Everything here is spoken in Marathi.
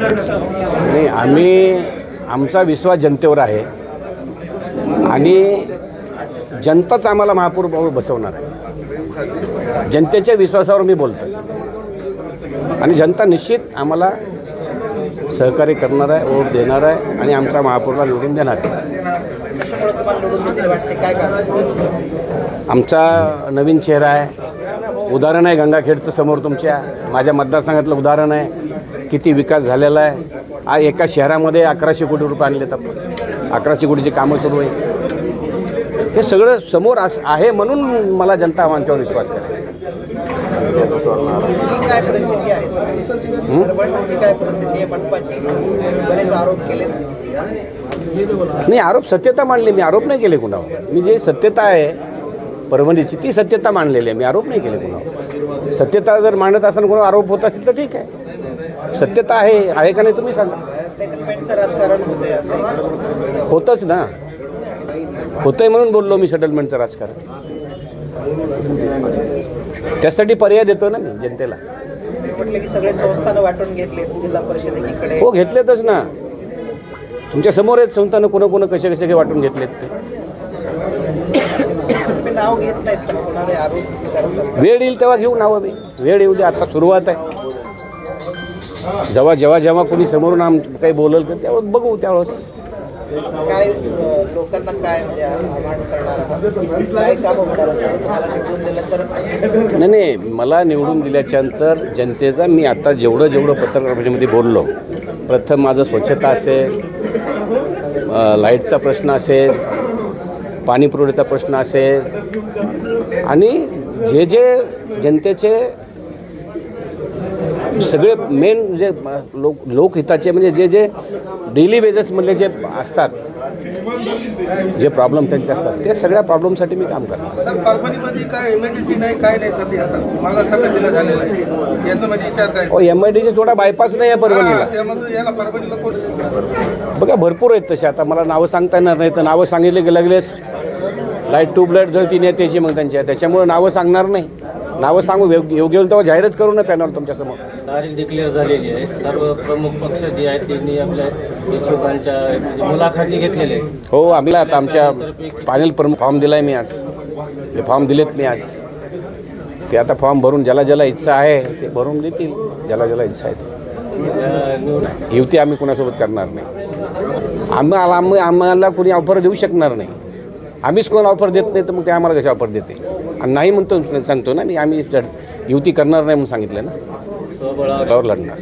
नाही आम्ही आमचा विश्वास जनतेवर आहे. आणि जनताच आम्हाला महापौर बसवणार आहे. जनतेच्या विश्वासावर मी बोलतो आणि जनता निश्चित आम्हाला सहकार्य करणार आहे वोट देणार आहे आणि आमचा महापौरला निवडून देणार आहे. आमचा नवीन चेहरा आहे. उदाहरण आहे गंगाखेडचं समोर तुमच्या. माझ्या मतदारसंघातलं उदाहरण आहे. किती विकास झालेला आहे. आज एका शहरामध्ये अकराशे कोटी रुपये आणलेत आपण. अकराशे कोटीची कामं सुरू आहे हे सगळं समोर अस आहे म्हणून मला जनता आमच्यावर विश्वास करेल काय परिस्थिती आहे? काय परिस्थिती आहे? मंडपाची बरेच आरोप केले नाही आरोप सत्यता मांडली मी आरोप नाही केले कुणावर. मी जे सत्यता आहे परभणीची ती सत्यता मांडलेली आहे. मी आरोप नाही केले कुणावर. सत्यता जर मांडत असताना कोणावर आरोप होत असेल तर ठीक आहे. सत्यता आहे आहे का नाही तुम्ही सांगा. सेटलमेंटचं राजकारण होतच ना. होतंय म्हणून बोललो मी सेटलमेंटचं राजकारण. त्यासाठी पर्याय देतो ना मी जनतेला. सगळे संस्थानं वाटून घेतले जिल्हा परिषद एकीकडे हो घेतलेतच ना. तुमच्यासमोर आहेत संस्थानं कोणं कोणं कसे कसे वाटून घेतलेत ते. नाव घेत नाहीत वेळ येईल तेव्हा घेऊ नावं मी. वेळ येऊ दे आता सुरुवात आहे. जेव्हा जेव्हा जेव्हा कोणी समोरून आम काही बोलल का त्यावेळेस बघू त्यावेळेस. काय अं, लोकांना काय म्हणजे आव्हान करणार आहात? काय काम होणार आहे? तुम्हाला निवडून दिलं तर? नाही नाही मला निवडून दिल्याच्यानंतर जनतेचा मी आता जेवढं जेवढं पत्रकार परिषदेमध्ये बोललो प्रथम माझं स्वच्छता असेल अ, लाईटचा प्रश्न असेल पाणी पुरवठ्याचा प्रश्न असेल आणि जे जे जनतेचे सगळे मेन जे लोक लोकहिताचे म्हणजे जे जे डेली बेजेसमधले जे असतात जे प्रॉब्लेम त्यांचे असतात ते सगळ्या प्रॉब्लेमसाठी मी काम करणार सर परभणीमध्ये काय एमआयडीसी नाही काय नाही सध्या आता? मागा सगळं दिलं झालेलं आहे. याचं म्हणजे विचार काय? हो एम आय डीचे थोडा बायपास नाही आहे परभणीला. त्यामध्ये याला परभणीला कोण बघा भरपूर आहेत तसे. आता मला नावं सांगता येणार नाही तर नावं सांगितले की लगेच लाइट ट्यूबलाईट जळती नेत्याची मग त्यांच्या त्याच्यामुळे नावं सांगणार नाही. नावं सांगू? योग्य योग्य होईल तेव्हा जाहीरच करू ना पॅनल तुमच्यासमोर तारीख डिक्लेअर झालेली आहे. सर्व प्रमुख पक्ष जे आहेत त्यांनी आपल्या इच्छुकांच्या म्हणजे मुलाखती घेतलेल्या आहेत. हो आम्ही आता आमच्या पॅनल प्रमुख फॉर्म दिला आहे मी आज. ते फॉर्म दिलेत मी आज. ते आता फॉर्म भरून ज्याला ज्याला इच्छा आहे ते भरून देतील. ज्याला ज्याला इच्छा आहे युती आम्ही कुणासोबत करणार नाही. आम्हाला आम्ही आम्हाला कोणी ऑफर देऊ शकणार नाही. आम्हीच कोण ऑफर देत नाही तर मग ते आम्हाला कशी ऑफर देते आणि नाही म्हणतो सांगतो ना मी आम्ही युती करणार नाही म्हणून सांगितलं ना. लढणार.